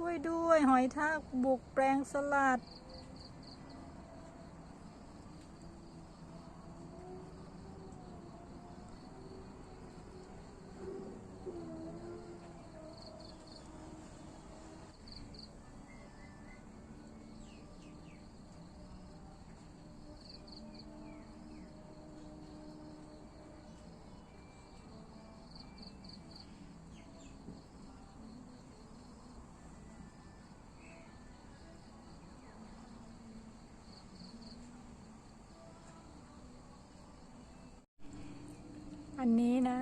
ช่วยด้วย หอยทากบุกแปลงสลัดันนี้นะ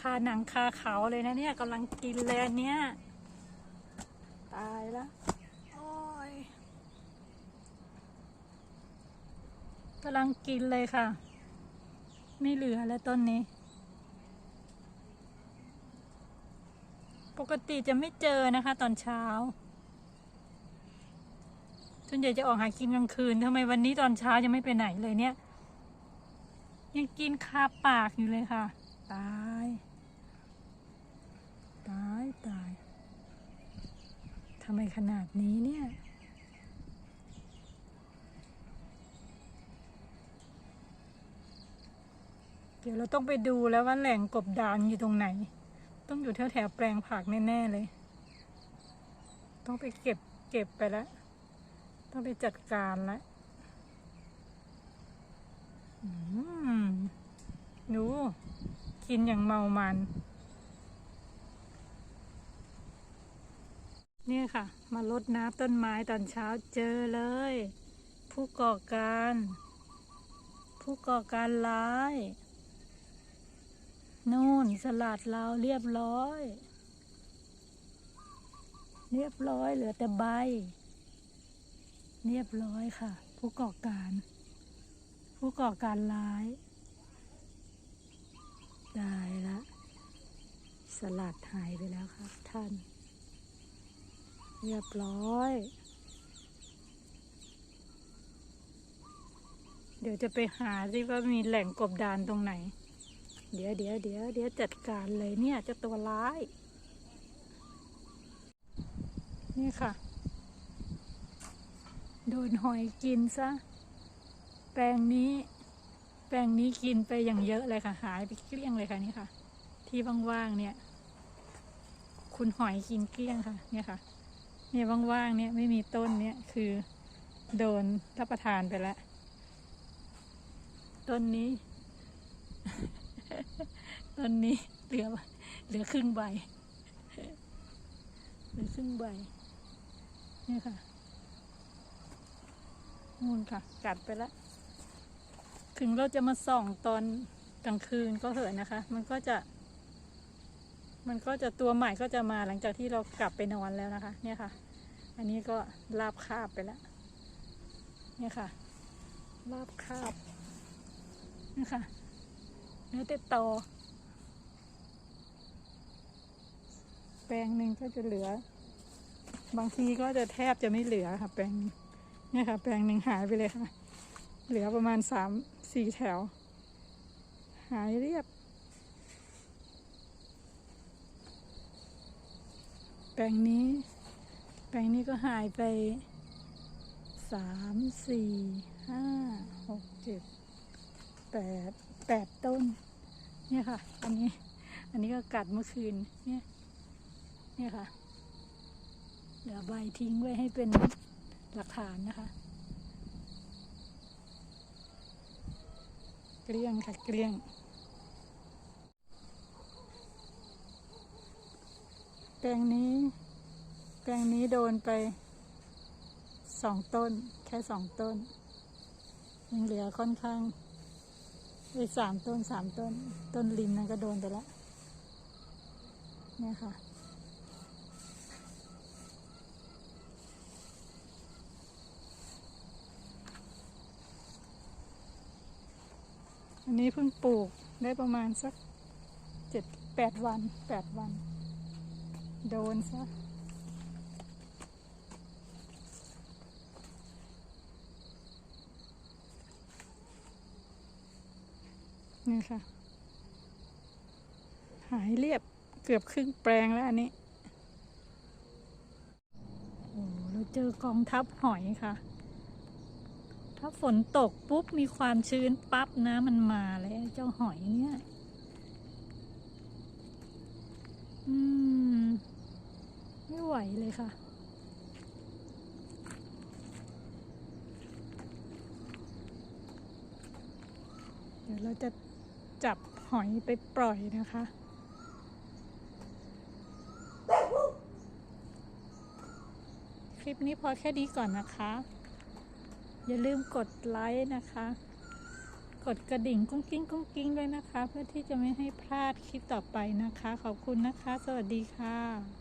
คาหนังคาเขาเลยนะเนี่ยกำลังกินเลยอันเนี้ยตายแล้วโอ้ยกำลังกินเลยค่ะ ไม่เหลือแล้วต้นนี้ ปกติจะไม่เจอนะคะ ตอนเช้าส่วนใหญ่จะออกหากินกลางคืนทำไมวันนี้ตอนเช้ายังไม่ไปไหนเลยเนี่ย ยังกินคาปากอยู่เลยค่ะ ตาย ตายตายทำไมขนาดนี้เนี่ยเดี๋ยวเราต้องไปดูแล้วว่าแหล่งกบดานอยู่ตรงไหน ต้องอยู่แถวแถวแปลงผักแน่ๆเลย ต้องไปเก็บเก็บไปแล้ว ต้องไปจัดการแล้ว อืม ดู กินอย่างเมามัน นี่ค่ะ มาลดน้ำต้นไม้ตอนเช้าเจอเลย ผู้ก่อการ ผู้ก่อการร้าย นู่นสลัดเราเรียบร้อย เรียบร้อยเหลือแต่ใบ เรียบร้อยค่ะ ผู้ก่อการ ผู้ก่อการร้าย ได้ละ สลัดหายไปแล้วครับท่าน เรียบร้อย เดี๋ยวจะไปหาสิว่ามีแหล่งกบดานตรงไหน เดี๋ยวเดี๋ยวเดี๋ยวเดี๋ยวจัดการเลยเนี่ยจะตัวร้าย นี่ค่ะ โดนหอยกินซะ แปลงนี้แปลงนี้กินไปอย่างเยอะเลยค่ะ หายไปเกลี้ยงเลยค่ะนี่ค่ะ ที่ว่างๆเนี่ย คุณหอยกินเกลี้ยงค่ะ เนี่ยค่ะ เนี่ยว่างๆเนี่ยไม่มีต้นเนี่ยคือโดนรับประทานไปแล้ว ต้นนี้ ต้นนี้เหลือเหลือครึ่งใบเหลือครึ่งใบเนี่ยค่ะนู่นค่ะกัดไปแล้วถึงเราจะมาส่องตอนกลางคืนก็เถอะนะคะ มันก็จะ มันก็จะตัวใหม่ก็จะมาหลังจากที่เรากลับไปนอนแล้วนะคะ เนี่ยค่ะ อันนี้ก็ลาบคาบไปแล้ว เนี่ยค่ะ ลาบคาบนี่ค่ะเนื้อแต่ตอแปลงหนึ่งก็จะเหลือ บางทีก็จะแทบจะไม่เหลือค่ะ แปลงเนี่ยค่ะ แปลงหนึ่งหายไปเลยค่ะ เหลือประมาณสามสี่แถว หายเรียบ แปลงนี้ แปลงนี้ก็หายไปสามสี่ห้าหกเจ็ดแปดแปดต้น เนี่ยค่ะ อันนี้ อันนี้ก็กัดเมื่อคืน เนี่ย เนี่ยค่ะ เหลือใบทิ้งไว้ให้เป็นหลักฐานนะคะ เกลี้ยงค่ะเกลี้ยง แปลงนี้ แปลงนี้โดนไปสองต้น แค่สองต้น ยังเหลือค่อนข้างไอ้สามต้นสามต้น ต้นริมนั้นก็โดนไปแล้วเนี่ยค่ะอันนี้เพิ่งปลูกได้ประมาณสักเจ็ดแปดวันแปดวัน โดนซะนี่ค่ะ หายเรียบเกือบครึ่งแปลงแล้วอันนี้เราเจอกองทัพหอยค่ะ ถ้าฝนตกปุ๊บ มีความชื้นปั๊บนะ มันมาเลยเจ้าหอยเนี่ย อืม ไม่ไหวเลย ค่ะ เดี๋ยวเราจะจับหอยไปปล่อยนะคะคลิปนี้พอแค่นี้ก่อนนะคะ อย่าลืมกดไลค์นะคะ กดกระดิ่งกุ้งกิ้งกุ้งกิ้งด้วยนะคะ เพื่อที่จะไม่ให้พลาดคลิปต่อไปนะคะ ขอบคุณนะคะ สวัสดีค่ะ